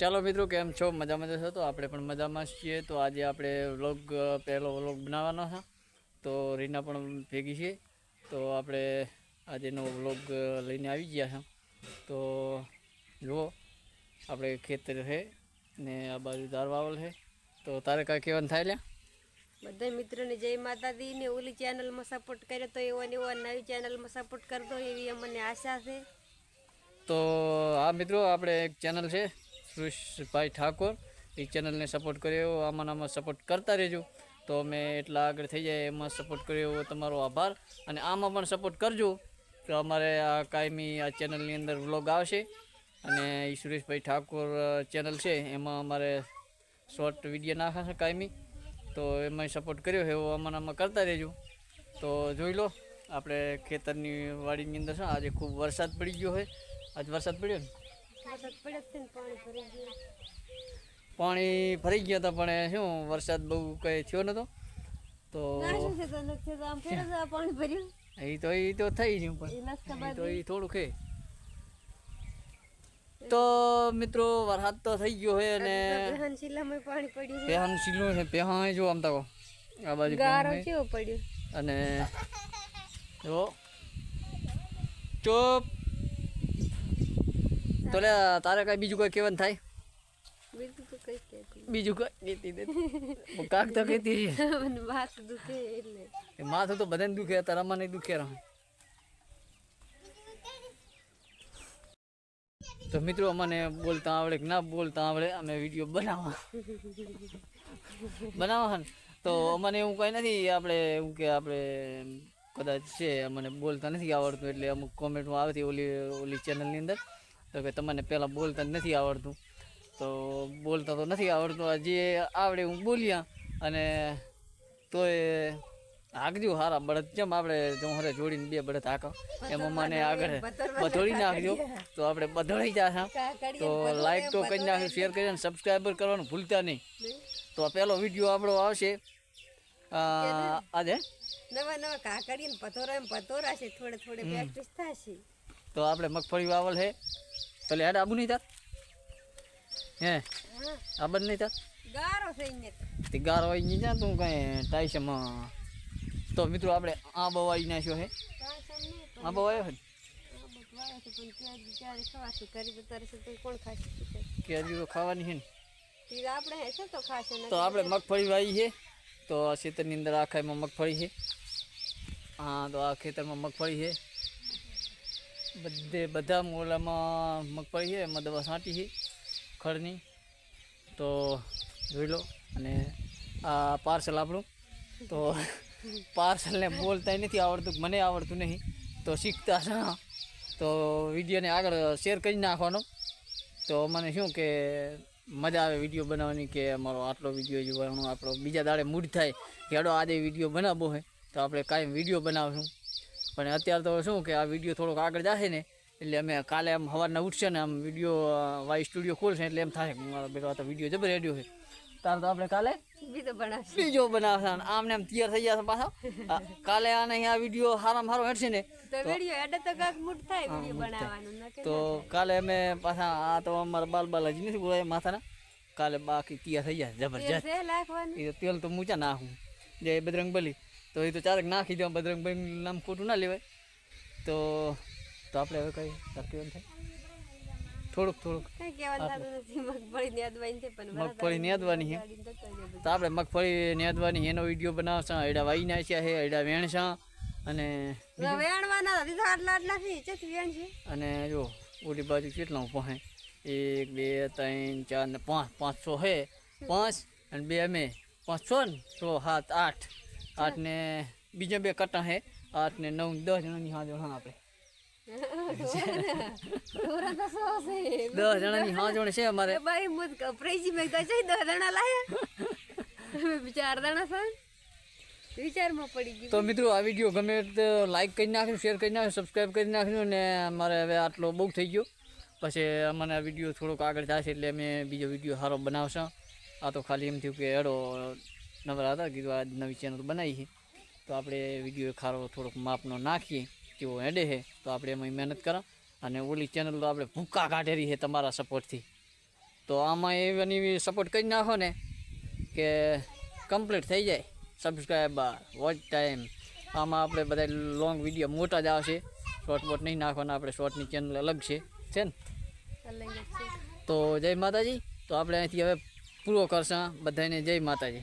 ચાલો મિત્રો કેમ છો? મજામાં જશો તો આપણે પણ મજામાં જ છીએ. તો આજે આપણે વ્લોગ પહેલો વ્લોગ બનાવવાનો છે. તો રીના પણ ભેગી છે. તો આપણે આજેનો વ્લોગ લઈને આવી ગયા છે. તો જુઓ આપણે ખેતર છે ને આ બાજુ દારવાવલ છે. તો તારે કાંઈ કહેવાનું થાય લ્યા? બધા મિત્રોને જય માતાજી ને ઓલી ચેનલમાં સપોર્ટ કર્યો તો એવો ને એવો નવી ચેનલમાં સપોર્ટ કરતો એવી અમને આશા છે. તો આ મિત્રો આપણે એક ચેનલ છે. સુરેશભાઈ ઠાકોર એ ચેનલને સપોર્ટ કર્યો, આમાં આમાં સપોર્ટ કરતા રહેજો. તો અમે એટલા આગળ થઈ જાય એમાં સપોર્ટ કર્યો એવો તમારો આભાર. અને આમાં પણ સપોર્ટ કરજો. તો અમારે આ કાયમી આ ચેનલની અંદર વ્લોગ આવશે. અને એ સુરેશભાઈ ઠાકોર ચેનલ છે, એમાં અમારે શોર્ટ વીડિયો નાખાશે કાયમી. તો એમાં સપોર્ટ કર્યો એવો આમાં આમાં કરતા રહેજો. તો જોઈ લો, આપણે ખેતરની વાડીની અંદર છે આજે ખૂબ વરસાદ પડી ગયો હોય આજ વરસાદ પડ્યો ને? પાણી ભરી ગયું. હતા પણ શું વરસાદ બહુ કઈ થયો નતો તો ફેર એ તો એ તો થઈ ગયું પણ. તો એ થોડું ખે તો મિત્રો વરસાદ તો થઈ ગયો છે અને બેહન શીલામાં પાણી પડ્યું પેહાનું છે પેહા જો આમ તો. આ બાજુ ગારો કેવો પડ્યો? અને જો ચોપ. તો લે તારે કઈ બીજું કોઈ કેવન થાય? બીજું કઈ નથી. કાક તો કેતી વાત દુખે એટલે. માથું તો બધાને દુખે તારા મને દુખે રહે. તો મિત્રો અમને બોલતા આવડે કે ના બોલતા આવડે અમે વીડિયો બનાવવા. બનાવવા ને તો અમને એવું કંઈ નથી આપણે એવું કે આપણે કદાચ છે અમને બોલતા નથી આવડતું એટલે અમુક કોમેન્ટમાં આવતી ઓલી ઓલી ચેનલની અંદર. તો કે તમને પહેલાં બોલતા નથી આવડતું. તો બોલતા તો નથી આવડતું જે આવડે હું બોલ્યા અને તોય હાંકજો હારા બળદ. જેમ આપણે જો હરે જોડીને બે બળદ હાંકો? એમ મને આગળ બધોડી નાખજો. તો આપણે બધોડી જશે તો લાઈક તો કરી નાખજો શેર કરી અને સબસ્ક્રાઈબર કરવાનું ભૂલતા નહીં. તો આ પહેલો વીડિયો આપણો આવશે. આજે નવા નવા કાકડી પતોરા પતોરા છે થોડે થોડે પ્રેક્ટિસ થશે. તો આપણે મગફળી વાવલ હે. પેલે હેડ આબુ નહીં તાર? હે? હા. આબન નહીં તાર? ગારો છે તે ગાર હોય નહીં જા તું કઈ ટાઈસમાં. તો મિત્રો આપણે આ બવાઈ નાખ્યો હે. આ બવાયો શીખે કેરી તો ખાવાની છે ને. તે આપણે મગફળી વાવી છે તો આ ખેતરની અંદર આખા એમાં મગફળી છે હા તો આ ખેતરમાં મગફળી છે બધે બધા મોલામાં મગફળી છે, એમાં દવા છાંટી છે ખડની તો જોઈ લો, અને આ પાર્સલ આપણું. તો પાર્સલને બોલતા નથી આવડતું, મને આવડતું નહીં. તો શીખતા છે તો વિડીયોને આગળ શેર કરી નાખવાનો. તો મને શું કે, મજા આવે વીડિયો બનાવવાની કે અમારો આટલો વીડિયો જોવાનો, આપણો બીજા દાડે મૂડ થાય કે હેડો આજે વીડિયો બનાવવો હોય તો આપણે કાંઈ વીડિયો બનાવશું. પણ અત્યારે તો શું કે આ વીડિયો થોડોક આગળ જશે ને એટલે અમે કાલે આમ સવારના ઉઠશે ને આમ વીડિયો વાઈ સ્ટુડિયો ખોલશે એટલે એમ થાય કે મારો બેટો આ તો વીડિયો જબર રેડિયો છે. તાર તો આપણે કાલે બીજો બનાવશે. બીજો બનાવશે આમને આમ તૈયાર થઈ જશે પાછા. કાલે આને આ વીડિયો સારામાં સારો હેઠશે ને તો વીડિયો એડે તો કાક મૂડ થાય વીડિયો બનાવવાનો તો કાલે અમે પાછા આ તો અમારા બાલ બાલ હજી નથી બોલાય માથાના. કાલે બાકી તૈયાર થઈ જાય જબરજસ્ત. તેલ તો મૂચા નાખું. જય બજરંગ બલી તો એ તો ચારક નાખી દેવા બજરંગભાઈ નામ ખોટું ના લેવાય. તો તો આપણે હવે કઈ તકલીફ થાય? થોડુંક થોડુંક. મગફળી છે નેદવાની છે તો આપણે મગફળી નેદવાની એનો વીડિયો બનાવશા. એડા વાઈ નાખ્યા છે એડા વેણશા. અને છે છે? અને જો ઓલી બાજુ કેટલા પાસે એક બે ત્રણ ચાર ને પાંચ પાંચ છ છે પાંચ અને બે અમે. પાંચસો ને? છ સાત આઠ. આઠ ને બીજા બે કટા હે. આઠ ને નવ દસ જણાની હાજો હા આપણે. છે દસ જણાની હાજર છે અમારે. ભાઈ મુદ કપરેજી મેં તો છે દસ જણા લાયા ચાર જણા છે વિચારમાં પડી ગયું. તો મિત્રો આ વીડિયો ગમે તો લાઈક કરી નાખ્યો શેર કરી નાખ્યો સબસ્ક્રાઈબ કરી નાખ્યો ને અમારે હવે આટલો બહુ થઈ ગયો. પછી અમને આ વીડિયો થોડોક આગળ જશે એટલે અમે બીજો વીડિયો સારો બનાવશું. આ તો ખાલી એમ થયું કે હેડો નવરા હતા કીધું આ નવી ચેનલ બનાવી છે. તો આપણે વીડિયો ખારો થોડોક માપનો નાખીએ કેવો હેડે છે તો આપણે એમાં મહેનત કરા. અને ઓલી ચેનલ તો આપણે ભૂકા કાઢેલી છે તમારા સપોર્ટથી તો આમાં એવી સપોર્ટ કરી નાખો ને કે કમ્પ્લીટ થઈ જાય. સબસ્ક્રાઈબર વોચ ટાઈમ આમાં આપણે બધા લોંગ વીડિયો મોટા જ આવશે. શોર્ટ બોટ નહીં નાખવાના આપણે શોર્ટની ચેનલ અલગ છે. છે ને? તો જય માતાજી. તો આપણે અહીંથી હવે પૂરો કરશું બધાને જય માતાજી.